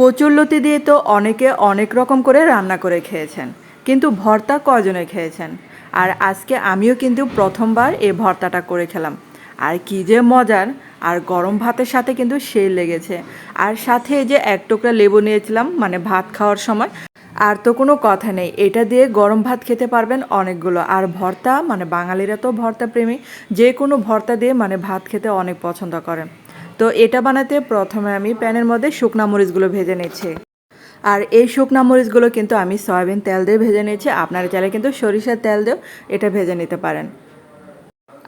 কচুরলতি দিয়ে তো অনেকে অনেক রকম করে রান্না করে খেয়েছেন, কিন্তু ভর্তা কজনে খেয়েছেন? আর আজকে আমিও কিন্তু প্রথমবার এই ভর্তাটা করে খেলাম। আর কি যে মজার, আর গরম ভাতের সাথে কিন্তু সেই লেগেছে। আর সাথে যে এক টুকরা লেবু নিয়েছিলাম মানে ভাত খাওয়ার সময়, আর তো কোনো কথা নেই, এটা দিয়ে গরম ভাত খেতে পারবেন অনেকগুলো। আর ভর্তা মানে বাঙালিরা তো ভর্তা প্রেমী, যে কোনো ভর্তা দিয়ে মানে ভাত খেতে অনেক পছন্দ করেন। তো এটা বানাতে প্রথমে আমি প্যানের মধ্যে শুকনা মরিচগুলো ভেজে নিচ্ছি। আর এই শুকনা মরিচগুলো কিন্তু আমি সয়াবিন তেল দিয়ে ভেজে নিয়েছি। আপনারা চাইলে কিন্তু সরিষার তেল দিয়েও এটা ভেজে নিতে পারেন।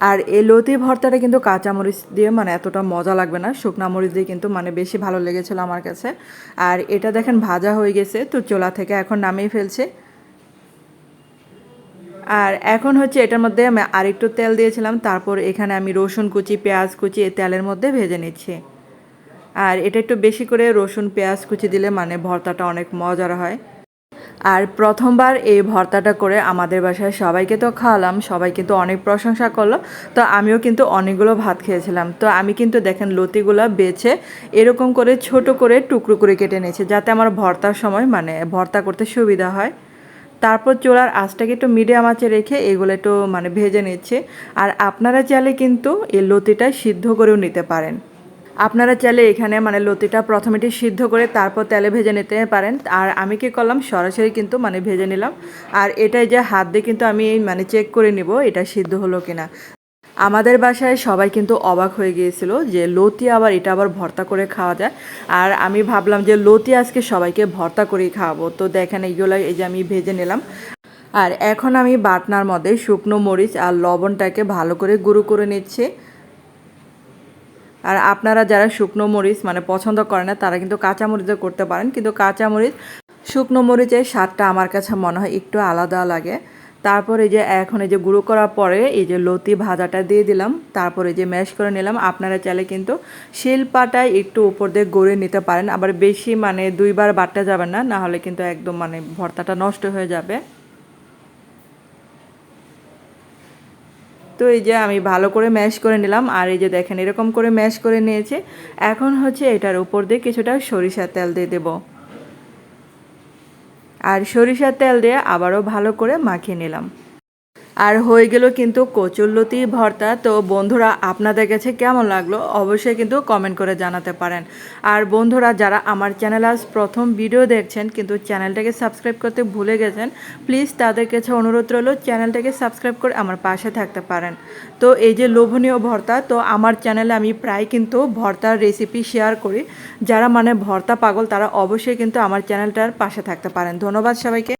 আর এই লতি ভর্তাটা কিন্তু কাঁচা মরিচ দিয়ে মানে এতটা মজা লাগবে না। শুকনা মরিচ দিয়ে কিন্তু মানে বেশি ভালো লেগেছিলো আমার কাছে। আর এটা দেখেন ভাজা হয়ে গেছে, তো চোলা থেকে এখন নামিয়ে ফেলছে। আর এখন হচ্ছে এটার মধ্যে আমি আরেকটু তেল দিয়েছিলাম, তারপর এখানে আমি রসুন কুচি, পেঁয়াজ কুচি তেলের মধ্যে ভেজে নিচ্ছি। আর এটা একটু বেশি করে রসুন, পেঁয়াজ কুচি দিলে মানে ভর্তাটা অনেক মজার হয়। আর প্রথমবার এই ভর্তাটা করে আমাদের বাসায় সবাইকে তো খাওয়ালাম, সবাই কিন্তু অনেক প্রশংসা করল। তো আমিও কিন্তু অনেকগুলো ভাত খেয়েছিলাম। তো আমি কিন্তু দেখেন লতিগুলো বেছে এরকম করে ছোট করে টুকরো করে কেটে নিয়েছি, যাতে আমার ভর্তার সময় মানে ভর্তা করতে সুবিধা হয়। তারপর চোলার আঁচটাকে একটু মিডিয়াম আঁচে রেখে এগুলো একটু মানে ভেজে নিচ্ছে। আর আপনারা চাইলে কিন্তু এই লতিটা সিদ্ধ করেও নিতে পারেন। আপনারা চাইলে এখানে মানে লতিটা প্রথমে সিদ্ধ করে তারপর তেলে ভেজে নিতে পারেন। আর আমি কি করলাম, সরাসরি কিন্তু মানে ভেজে নিলাম। আর এটাই যে হাত দিয়ে কিন্তু আমি মানে চেক করে নিব, এটা সিদ্ধ হলো কিনা। আমাদের বাসায় সবাই কিন্তু অবাক হয়ে গিয়েছিল যে লতি আবার এটা আবার ভর্তা করে খাওয়া যায়। আর আমি ভাবলাম যে লতি আজকে সবাইকে ভর্তা করেই খাওয়াবো। তো দেখেন এইগুলো এই যে আমি ভেজে নিলাম। আর এখন আমি বাটনার মধ্যে শুকনো মরিচ আর লবণটাকে ভালো করে গুঁড়ো করে নিচ্ছি। আর আপনারা যারা শুকনো মরিচ মানে পছন্দ করেন না, তারা কিন্তু কাঁচা মরিচও করতে পারেন। কিন্তু কাঁচা মরিচ, শুকনো মরিচের স্বাদটা আমার কাছে মনে হয় একটু আলাদা লাগে। তারপর এই যে এখন এই যে গুঁড়ো করার পরে এই যে লতি ভাজাটা দিয়ে দিলাম, তারপরে যে ম্যাশ করে নিলাম। আপনারা চাইলে কিন্তু শিলপাটায় একটু উপর দিয়ে গড়ে নিতে পারেন। আবার বেশি মানে দুইবার বাটতে যাবেন না না হলে কিন্তু একদম মানে ভর্তাটা নষ্ট হয়ে যাবে। তো এই যে আমি ভালো করে ম্যাশ করে নিলাম, আর এই যে দেখেন এরকম করে ম্যাশ করে নিয়েছে। এখন হচ্ছে এটার উপর দিয়ে কিছুটা সরিষার তেল দিয়ে দেব। আর সরিষার তেল দিয়ে আবারও ভালো করে মাখিয়ে নিলাম। আর হয়ে গেল কিন্তু কচুরলতি ভর্তা। তো বন্ধুরা, আপনাদের কাছে কেমন লাগল? অবশ্যই কিন্তু কমেন্ট করে জানাতে পারেন। আর বন্ধুরা, যারা আমার চ্যানেল আজ প্রথম ভিডিও দেখছেন, কিন্তু চ্যানেলটাকে সাবস্ক্রাইব করতে ভুলে গেছেন প্লিজ তাদের কাছে অনুরোধ রইল চ্যানেলটাকে সাবস্ক্রাইব করে আমার পাশে থাকতে পারেন। তো এই যে লোভনীয় ভর্তা, তো আমার চ্যানেলে আমি প্রায় কিন্তু ভর্তার রেসিপি শেয়ার করি। যারা মানে ভর্তা পাগল, তারা অবশ্যই কিন্তু আমার চ্যানেলটার পাশে থাকতে পারেন। ধন্যবাদ সবাইকে।